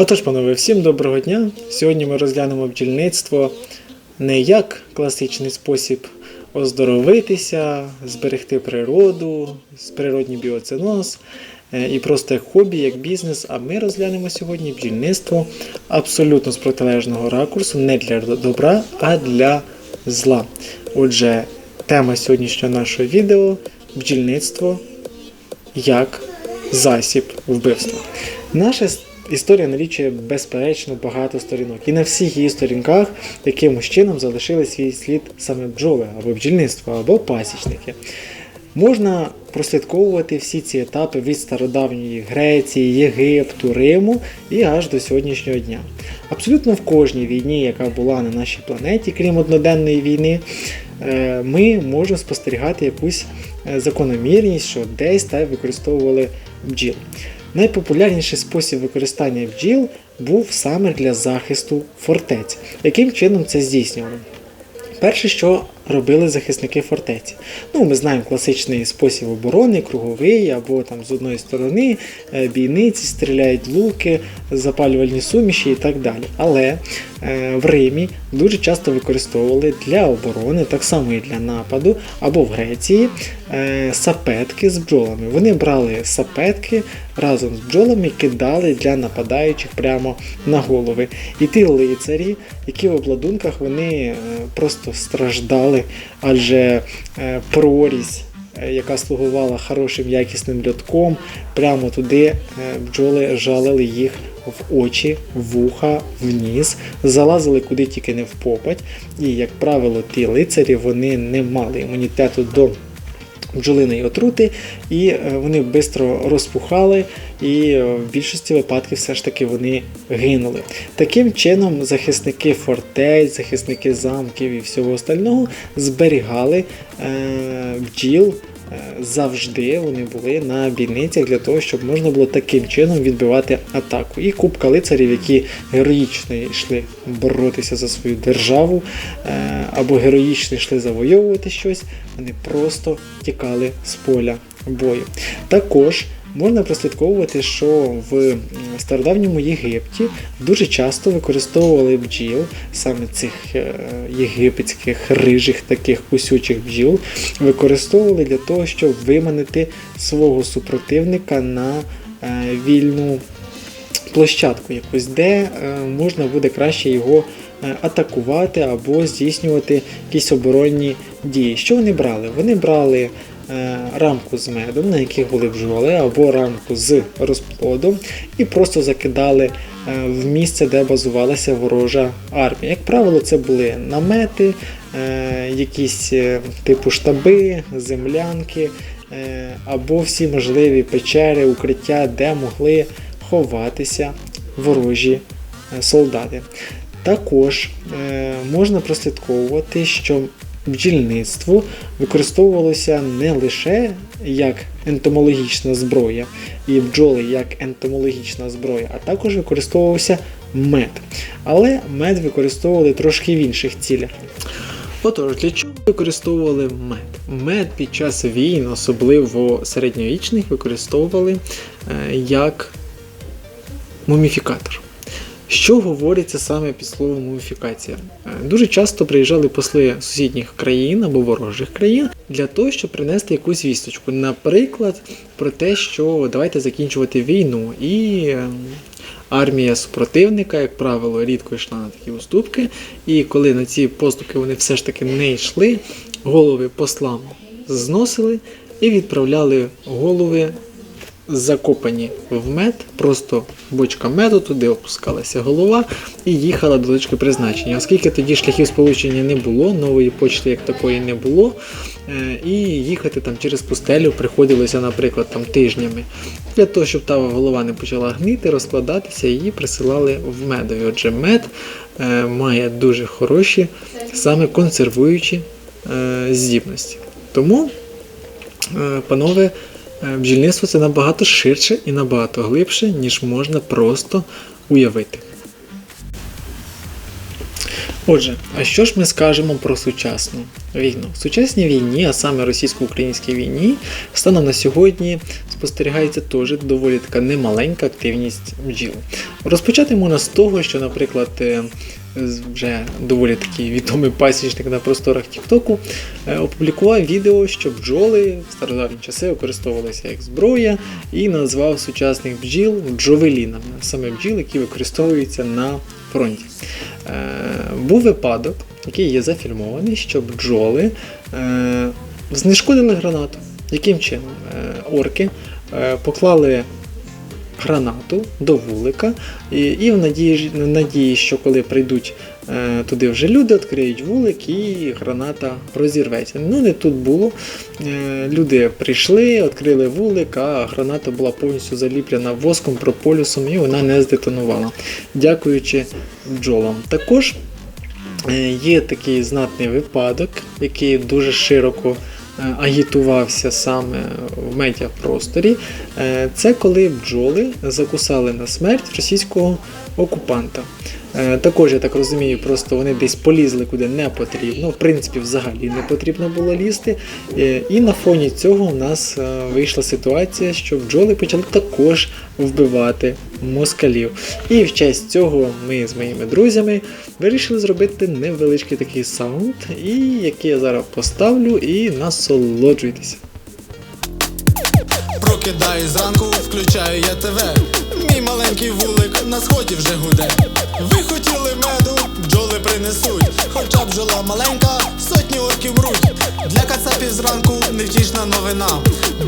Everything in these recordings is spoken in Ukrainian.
Отож, панове, всім доброго дня. Сьогодні ми розглянемо бджільництво не як класичний спосіб оздоровитися, зберегти природу, природній біоценоз е, і просто як хобі, як бізнес. А ми розглянемо сьогодні бджільництво абсолютно з протилежного ракурсу, не для добра, а для зла. Отже, тема сьогоднішнього нашого відео бджільництво як засіб вбивства. Наша с- історія налічує безперечно багато сторінок, і на всіх її сторінках якимось чином залишили свій слід саме бджоли або бджільництво, або пасічники. Можна прослідковувати всі ці етапи від стародавньої Греції, Єгипту, Риму і аж до сьогоднішнього дня. Абсолютно в кожній війні, яка була на нашій планеті, крім одноденної війни, е, ми можемо спостерігати якусь е, закономірність, що десь так використовували бджіл. Найпопулярніший спосіб використання бджіл був саме для захисту фортець. Яким чином це здійснювали? Перше, що робили захисники фортеці. Ну, ми знаємо класичний спосіб оборони, круговий, або там з одної сторони е, бійниці, стріляють луки, запалювальні суміші і так далі. Але е, в Римі дуже часто використовували для оборони, так само і для нападу, або в Греції е, сапетки з бджолами. Вони брали сапетки разом з бджолами кидали для нападаючих прямо на голови. І ті лицарі, які в обладунках вони просто страждали, адже е, прорізь. е, Яка слугувала хорошим якісним льотком, прямо туди е, бджоли жалили їх в очі, вуха, в ніс, залазили куди тільки не в попадь. І, як правило, ті лицарі вони не мали імунітету до бджолиної отрути, і е, вони швидко розпухали, і е, в більшості випадків все ж таки вони гинули. Таким чином, захисники фортець, захисники замків і всього остального зберігали е, бджіл. Завжди вони були на бійницях для того, щоб можна було таким чином відбивати атаку. І купка лицарів, які героїчно йшли боротися за свою державу, е, або героїчно йшли завойовувати щось, вони просто тікали з поля бою. Також можна прослідковувати, що в стародавньому Єгипті дуже часто використовували бджіл, саме цих е, єгипетських рижих таких кусючих бджіл, використовували для того, щоб виманити свого супротивника на е, вільну площадку якусь, де е, можна буде краще його атакувати або здійснювати якісь оборонні дії. Що вони брали? Вони брали рамку з медом, на яких були бджоли, або рамку з розплодом, і просто закидали е, в місце, де базувалася ворожа армія. Як правило, це були намети, е, якісь е, типу штаби, землянки. е, Або всі можливі печери, укриття, де могли ховатися ворожі е, солдати. Також е, можна прослідковувати, що бджільництво використовувалося не лише як ентомологічна зброя, і бджоли як ентомологічна зброя, а також використовувався мед. Але мед використовували трошки в інших цілях. Отож, для чого використовували мед? Мед під час війн, особливо середньовічних, використовували е, як муміфікатор. Що говориться саме під словом муміфікація? Е, Дуже часто приїжджали посли сусідніх країн або ворожих країн для того, щоб принести якусь вісточку. Наприклад, про те, що давайте закінчувати війну, і е, армія супротивника, як правило, рідко йшла на такі уступки. І коли на ці поступки вони все ж таки не йшли, голови послам зносили і відправляли голови закопані в мед, просто бочка меду, туди опускалася голова і їхала до точки призначення. Оскільки тоді шляхів сполучення не було, нової почти як такої не було, е, і їхати там через пустелю приходилося, наприклад, там тижнями. Для того, щоб та голова не почала гнити, розкладатися, її присилали в медові. Отже, мед е, має дуже хороші, саме консервуючі е, здібності. Тому, панове, Бджільництво це набагато ширше і набагато глибше, ніж можна просто уявити. Отже, а що ж ми скажемо про сучасну війну? В сучасній війні, а саме російсько-українській війні, станом на сьогодні спостерігається теж доволі така немаленька активність бджіл. Розпочати можна з того, що, наприклад, е, вже доволі такий відомий пасічник на просторах Тіктоку е, опублікував відео, що бджоли в стародавні часи використовувалися як зброя і назвав сучасних бджіл джовелінами, саме бджіл, які використовуються на фронті. Е, був випадок, який є зафільмований, що бджоли знешкодили гранату. Яким чином? Е, орки е, поклали гранату до вулика і, в надії, в надії, що коли прийдуть е, туди вже люди, відкриють вулик і граната розірветься. Ну, не тут було. Люди прийшли, відкрили вулик, а граната була повністю заліплена воском, прополісом, і вона не здетонувала. Дякуючи бджолам. Також Є такий знатний випадок, який дуже широко агітувався саме в медіапросторі. Е, Це коли бджоли закусали на смерть російського окупанта. Е, Також, я так розумію, просто вони десь полізли куди не потрібно. В принципі, взагалі не потрібно було лізти. Е, І на фоні цього у нас е, вийшла ситуація, що бджоли почали також вбивати москалів. І в честь цього ми з моїми друзями вирішили зробити невеличкий такий саунд, і який я зараз поставлю, і насолоджуйтеся. Прокидаю зранку, включаю я ТВ. Мій маленький вулик на сході вже гуде. Ви хотіли меду, бджоли принесуть. Хоча бджола маленька, сотні орків мруть. Для кацапів зранку невтішна новина.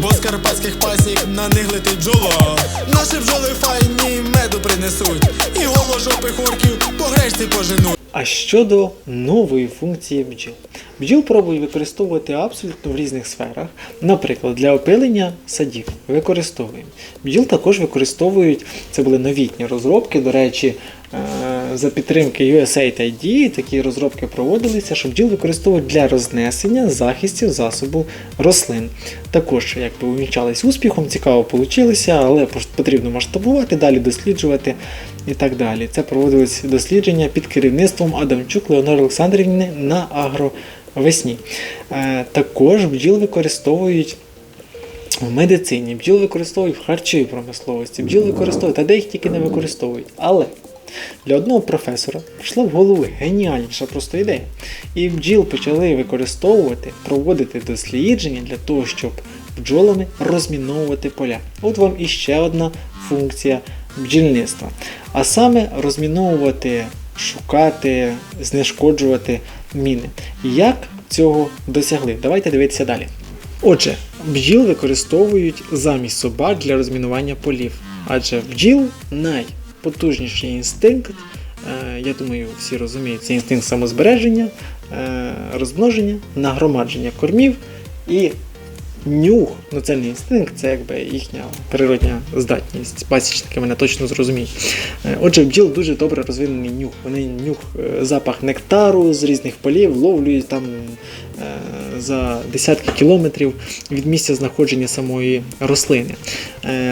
Бо з карпатських пасік на них летить бджола. Наші бджоли файні меду принесуть. І голожопих орків по гречці поженуть. А щодо нової функції бджіл. Бджіл пробують використовувати абсолютно в різних сферах. Наприклад, для опилення садів використовуємо. Бджіл також використовують, це були новітні розробки, до речі, за підтримки USAID такі розробки проводилися, що бджіл використовують для рознесення захистів засобу рослин. Також якби увінчались успіхом, цікаво вийшло, але потрібно масштабувати, далі досліджувати і так далі. Це проводились дослідження під керівництвом Адамчук Леонори Олександрівни на агровесні. Е, Також бджіл використовують. В медицині бджіл використовують в харчовій промисловості, бджіл використовують, а де їх тільки не використовують. Але для одного професора прийшла в голову геніальніша просто ідея. І бджіл почали використовувати, проводити дослідження для того, щоб бджолами розміновувати поля. От вам іще одна функція бджільництва. А саме розміновувати, шукати, знешкоджувати міни. Як цього досягли? Давайте дивитися далі. Отже, бджіл використовують замість собак для розмінування полів, адже бджіл найпотужніший інстинкт, е, я думаю, всі розуміють, це інстинкт самозбереження, е, розмноження, нагромадження кормів і нюх. Ну це не інстинкт, це якби їхня природня здатність. Пасічники мене точно зрозуміють. Е, Отже, бджіл дуже добре розвинений нюх. Вони нюх, е, запах нектару з різних полів ловлюють там е, за десятки кілометрів від місця знаходження самої рослини.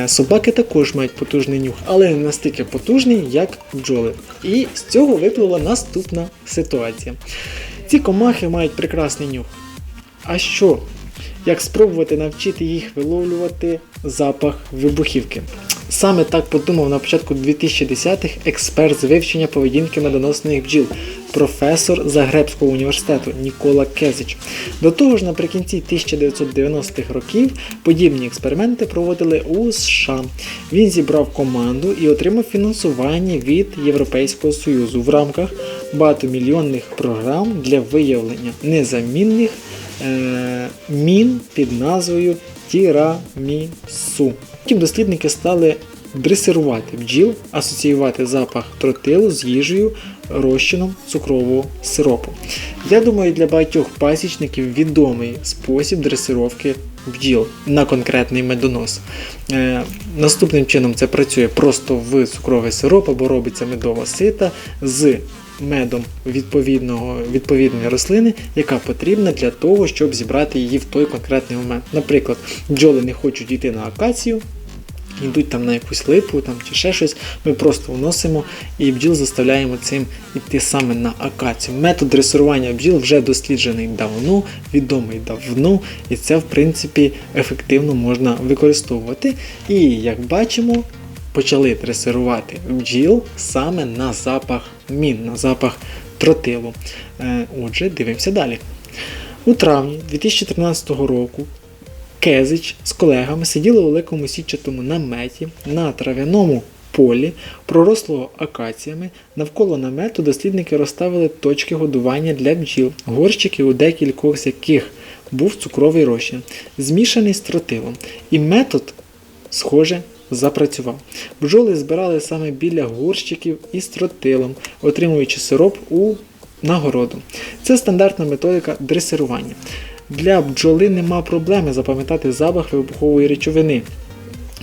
Собаки також мають потужний нюх, але не настільки потужний, як бджоли. І з цього виплила наступна ситуація. Ці комахи мають прекрасний нюх. А що? Як спробувати навчити їх виловлювати запах вибухівки? Саме так подумав на початку 2010-х експерт з вивчення поведінки медоносних бджіл, професор Загребського університету Нікола Кезич. До того ж, наприкінці 1990-х років подібні експерименти проводили у США. Він зібрав команду і отримав фінансування від Європейського Союзу в рамках багатомільйонних програм для виявлення незамінних мін під назвою тірамісу. Потім дослідники стали дресирувати бджіл, асоціювати запах тротилу з їжею розчином цукрового сиропу. Я думаю, для багатьох пасічників відомий спосіб дресировки бджіл на конкретний медонос. Е, наступним чином це працює просто в цукровий сироп або робиться медова сита з медом відповідного, відповідної рослини, яка потрібна для того, щоб зібрати її в той конкретний момент. Наприклад, бджоли не хочуть йти на акацію, йдуть там на якусь липу там, чи ще щось, ми просто вносимо і бджіл заставляємо цим йти саме на акацію. Метод дресирування бджіл вже досліджений давно, відомий давно, і це в принципі ефективно можна використовувати. І як бачимо, почали дресирувати бджіл саме на запах мін, на запах тротилу. Е, Отже, дивимося далі. У травні 2013 року Кезич з колегами сиділи у великому сітчатому наметі на трав'яному полі, пророслого акаціями. Навколо намету дослідники розставили точки годування для бджіл, горщики, у декількох з яких був цукровий розчин, змішаний з тротилом. І метод, схоже, запрацював. Бджоли збирали саме біля горщиків із тротилом, отримуючи сироп у нагороду. Це стандартна методика дресирування. Для бджоли нема проблеми запам'ятати запах вибухової речовини,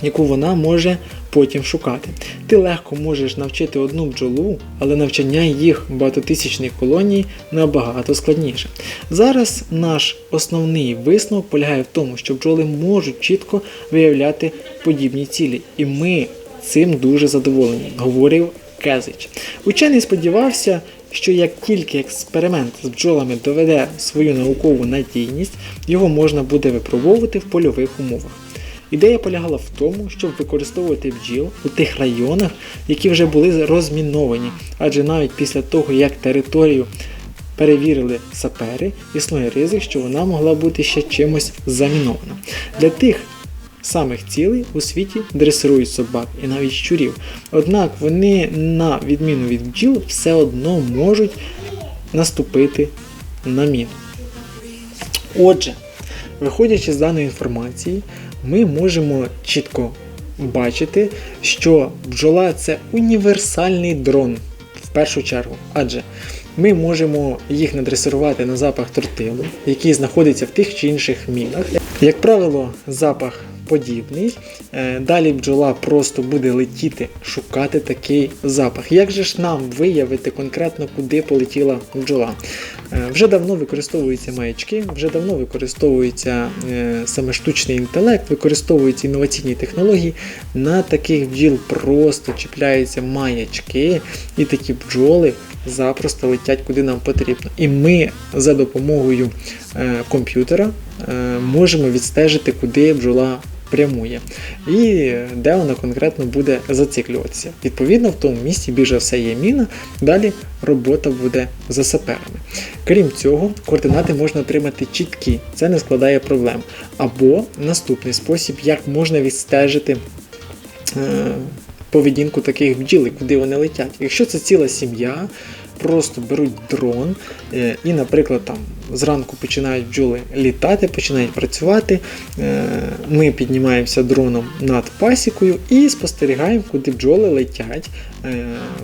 яку вона може потім шукати. Ти легко можеш навчити одну бджолу, але навчання їх багатотисячних колоній набагато складніше. Зараз наш основний висновок полягає в тому, що бджоли можуть чітко виявляти подібні цілі, і ми цим дуже задоволені, говорив Кезич. Учений сподівався, що як тільки експеримент з бджолами доведе свою наукову надійність, його можна буде випробовувати в польових умовах. Ідея полягала в тому, щоб використовувати бджіл у тих районах, які вже були розміновані, адже навіть після того, як територію перевірили сапери, існує ризик, що вона могла бути ще чимось замінована. Для тих самих цілей у світі дресирують собак і навіть щурів. Однак вони, на відміну від бджіл, все одно можуть наступити на міну. Отже, виходячи з даної інформації, ми можемо чітко бачити, що бджола це універсальний дрон в першу чергу. Адже ми можемо їх надресирувати на запах тортилу, який знаходиться в тих чи інших мінах. Як правило, запах подібний. Е, Далі бджола просто буде летіти, шукати такий запах. Як же ж нам виявити конкретно, куди полетіла бджола? Е, Вже давно використовуються маячки, вже давно використовується е, саме штучний інтелект, використовуються інноваційні технології. На таких бджіл просто чіпляються маячки, і такі бджоли запросто летять куди нам потрібно. І ми за допомогою комп'ютера можемо відстежити, куди бджола прямує і де вона конкретно буде зациклюватися. Відповідно, в тому місці більше все є міна, далі робота буде за саперами. Крім цього, координати можна отримати чіткі, це не складає проблем. Або наступний спосіб, як можна відстежити. е, Поведінку таких бджіл, куди вони летять. Якщо це ціла сім'я, просто беруть дрон е, і, наприклад, там зранку починають бджоли літати, починають працювати. Е, Ми піднімаємося дроном над пасікою і спостерігаємо, куди бджоли летять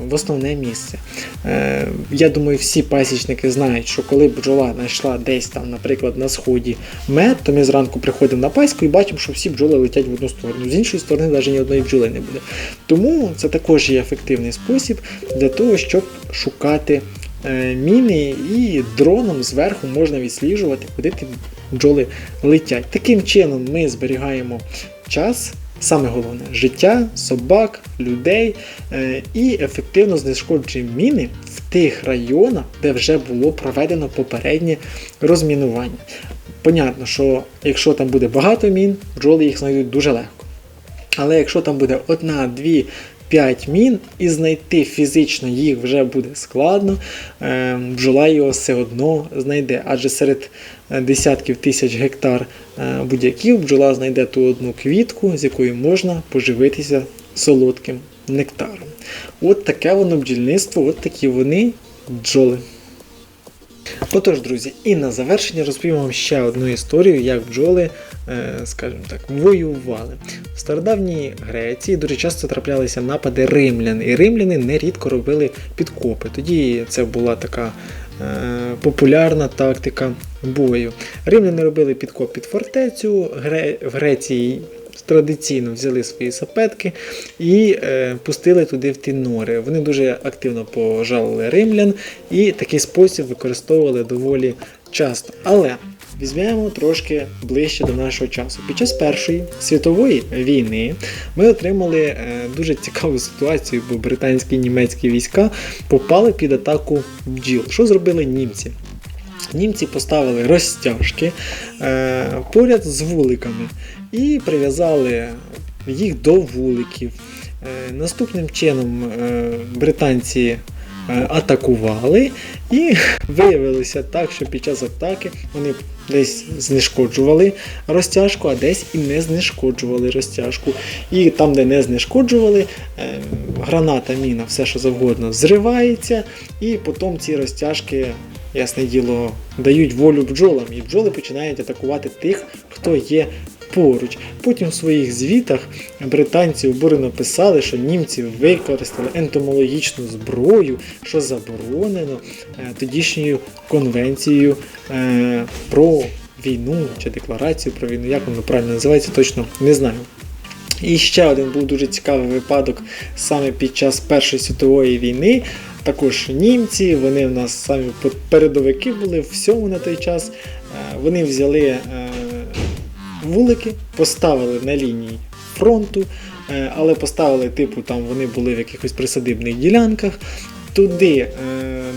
в основне місце. Е, Я думаю, всі пасічники знають, що коли бджола знайшла десь там, наприклад, на сході мед, то ми зранку приходимо на пасіку і бачимо, що всі бджоли летять в одну сторону. З іншої сторони, навіть ні одної бджоли не буде. Тому це також є ефективний спосіб для того, щоб шукати е, міни і дроном зверху можна відсліджувати, куди ті бджоли летять. Таким чином ми зберігаємо час. Саме головне життя, собак, людей е, і ефективно знешкоджує міни в тих районах, де вже було проведено попереднє розмінування. Понятно, що якщо там буде багато мін, бджоли їх знайдуть дуже легко. Але якщо там буде одна, дві, п'ять мін і знайти фізично їх вже буде складно, е, бджола його все одно знайде. Адже серед е, десятків тисяч гектар е, будь-яків бджола знайде ту одну квітку, з якої можна поживитися солодким нектаром. От таке воно бджільництво, от такі вони бджоли. Отож, друзі, і на завершення розповім вам ще одну історію, як бджоли, скажімо так, воювали. В стародавній Греції дуже часто траплялися напади римлян, і римляни нерідко робили підкопи. Тоді це була така е, популярна тактика бою. Римляни робили підкоп під фортецю, в Греції традиційно взяли свої сапетки і е, пустили туди в ті нори. Вони дуже активно пожалили римлян і такий спосіб використовували доволі часто. Але візьмемо трошки ближче до нашого часу. Під час Першої світової війни ми отримали е, дуже цікаву ситуацію, бо британські і німецькі війська попали під атаку бджіл. Що зробили німці? Німці поставили розтяжки е, поряд з вуликами і прив'язали їх до вуликів. Е, наступним чином британці атакували і виявилося так, що під час атаки вони десь знешкоджували розтяжку, а десь і не знешкоджували розтяжку. І там, де не знешкоджували, е, граната, міна, все що завгодно, зривається, і потім ці розтяжки, ясне діло, дають волю бджолам, і бджоли починають атакувати тих, хто є поруч. Потім в своїх звітах британці обурено писали, що німці використали ентомологічну зброю, що заборонено е, тодішньою конвенцією е, про війну чи декларацію про війну. Як воно правильно називається, точно не знаю. І ще один був дуже цікавий випадок саме під час Першої світової війни. Також німці, вони в нас самі передовики були всьому на той час. Е, Вони взяли вулики, поставили на лінії фронту, е, але поставили, типу, там вони були в якихось присадибних ділянках. Туди е,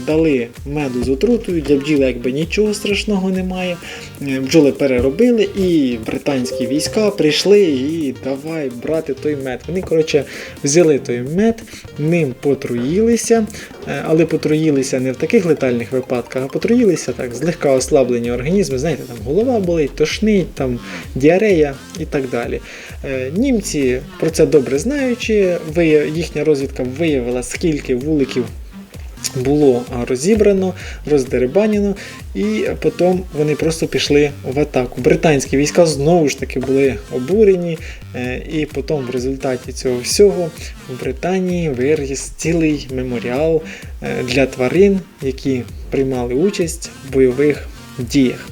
дали меду з отрутою, для бджіли якби нічого страшного немає. Е, Бджоли переробили, і британські війська прийшли і давай брати той мед. Вони, коротше, взяли той мед, ним потруїлися, е, але потруїлися не в таких летальних випадках, а потруїлися так, злегка ослаблені організми. Знаєте, там голова болить, тошнить, там діарея і так далі. Е, Німці про це добре знаючи, їхня розвідка виявила, скільки вуликів було розібрано, роздерибанено, і потім вони просто пішли в атаку. Британські війська знову ж таки були обурені, е, і потім в результаті цього всього в Британії виріс цілий меморіал е, для тварин, які приймали участь в бойових діях.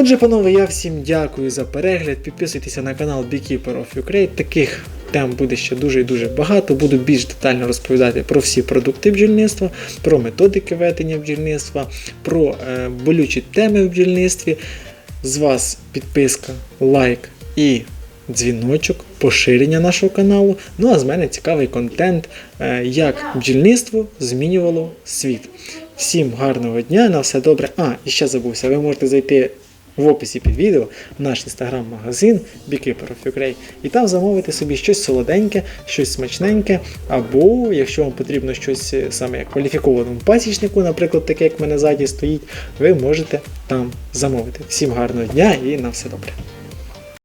Отже, панове, я всім дякую за перегляд. Підписуйтеся на канал Beekeeper of Ukraine. Таких тем буде ще дуже і дуже багато. Буду більш детально розповідати про всі продукти бджільництва, про методики ведення бджільництва, про е, болючі теми в бджільництві. З вас підписка, лайк і дзвіночок, поширення нашого каналу. Ну а з мене цікавий контент, е, як бджільництво змінювало світ. Всім гарного дня, на все добре. А, і ще забувся, ви можете зайти в описі під відео в наш інстаграм-магазин Beekeeper of Ukraine і там замовити собі щось солоденьке, щось смачненьке, або якщо вам потрібно щось е, саме як кваліфікованому пасічнику, наприклад, таке, як в мене ззаді стоїть, ви можете там замовити. Всім гарного дня і на все добре.